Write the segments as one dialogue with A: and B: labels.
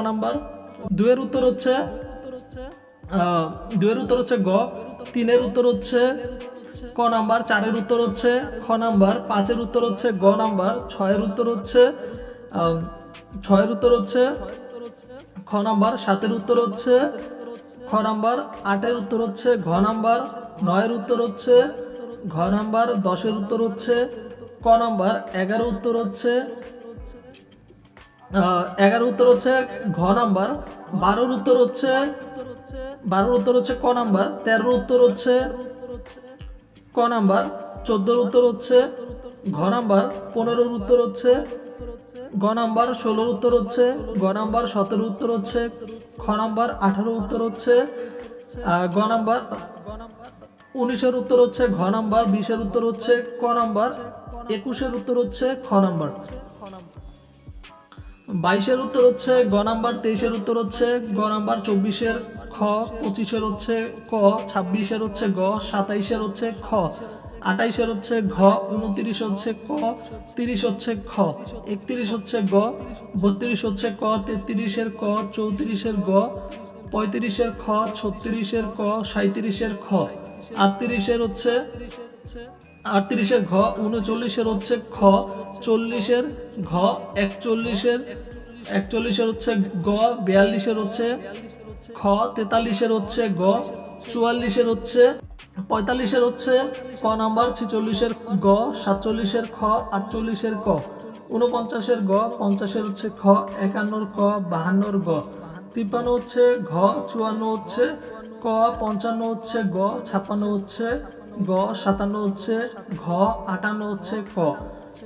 A: Number দুয়ের উত্তর হচ্ছে দুয়ের উত্তর হচ্ছে গ তিনের উত্তর হচ্ছে ক নাম্বার চারের উত্তর হচ্ছে খ নাম্বার পাঁচের উত্তর হচ্ছে গ নাম্বার ছয়ের উত্তর হচ্ছে ছয়ের উত্তর হচ্ছে খ নাম্বার সাতের উত্তর হচ্ছে খ নাম্বার আটের উত্তর হচ্ছে ঘ নাম্বার নয়ের উত্তর হচ্ছে ঘ নাম্বার দশের উত্তর হচ্ছে ক নাম্বার এগারো উত্তর হচ্ছে এগারো উত্তর হচ্ছে ঘ নাম্বার বারোর উত্তর হচ্ছে বারোর উত্তর হচ্ছে ক নাম্বার তেরোর উত্তর হচ্ছে ক নাম্বার চোদ্দোর উত্তর হচ্ছে ঘ নাম্বার পনেরোর উত্তর হচ্ছে গ নাম্বার ষোলোর উত্তর হচ্ছে গ নাম্বার সতেরো উত্তর হচ্ছে খ নাম্বার আঠারো উত্তর হচ্ছে গ নাম্বার উনিশের উত্তর হচ্ছে ঘ নাম্বার বিশের উত্তর হচ্ছে ক নাম্বার একুশের উত্তর হচ্ছে খ নাম্বার বাইশের উত্তর হচ্ছে গ নাম্বার, তেইশের উত্তর হচ্ছে গ নাম্বার, চব্বিশের খ, পঁচিশের হচ্ছে ক, ছাব্বিশের হচ্ছে গ, সাতাইশের হচ্ছে খ, আটাইশের হচ্ছে ঘ, উনত্রিশ হচ্ছে ক, তিরিশ হচ্ছে খ, একত্রিশ হচ্ছে গ, বত্রিশ হচ্ছে ক, তেত্রিশের ক, চৌত্রিশের গ, পঁয়ত্রিশের খ, ছত্রিশের ক সাঁত্রিশের খ, আটত্রিশের হচ্ছে আটত্রিশের ঘ, উনচল্লিশের হচ্ছে খ, চল্লিশের ঘ, একচল্লিশের একচল্লিশের হচ্ছে গ, বিয়াল্লিশের হচ্ছে খ, তেতাল্লিশের হচ্ছে গ, চুয়াল্লিশের হচ্ছে, পঁয়তাল্লিশের হচ্ছে ক নাম্বার, ছিচল্লিশের গ, সাতচল্লিশের খ, আটচল্লিশের ক উনপঞ্চাশের গ, পঞ্চাশের হচ্ছে খ, একান্নর ক, বাহান্নর গ, তিপ্পান্ন হচ্ছে ঘ, চুয়ান্ন হচ্ছে ক, পঞ্চান্ন হচ্ছে গ, ছাপ্পান্ন হচ্ছে গ, সাতান্ন হচ্ছে ঘ, আটান্ন হচ্ছে ক।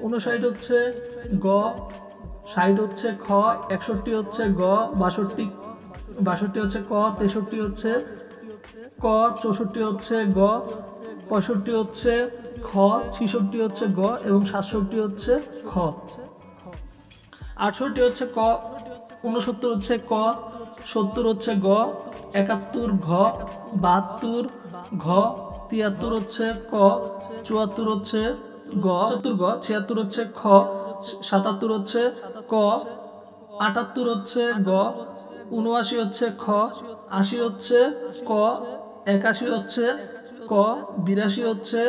A: উনষাট হচ্ছে গ, ষাট হচ্ছে খ, একষট্টি হচ্ছে গ, বাষট্টি বাষট্টি হচ্ছে ক, তেষট্টি হচ্ছে ক, চৌষট্টি হচ্ছে গ, পঁয়ষট্টি হচ্ছে খ, ছিষট্টি হচ্ছে গ এবং সাতষট্টি হচ্ছে খ। আটষট্টি হচ্ছে ক উনসত্তর হচ্ছে ক, সত্তর হচ্ছে গ, একাত্তর ঘ, বাহাত্তর ঘ তিয়াত্তর হচ্ছে ক, চুয়াত্তর হচ্ছে গ চতুর গ, ছিয়াত্তর হচ্ছে খ, সাতাত্তর হচ্ছে ক, আটাত্তর হচ্ছে গ উনআশি হচ্ছে খ, আশি হচ্ছে ক, একাশি হচ্ছে ক, বিরাশি হচ্ছে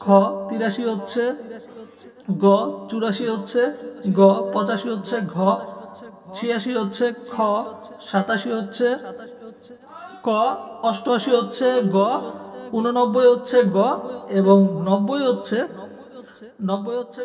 A: খ, তিরাশি হচ্ছে গ, চুরাশি হচ্ছে গ, পঁচাশি হচ্ছে ঘ, ছিয়াশি হচ্ছে খ, সাতাশি হচ্ছে ক, অষ্টআশি হচ্ছে গ উননব্বই হচ্ছে গ এবং নব্বই হচ্ছে নব্বই হচ্ছে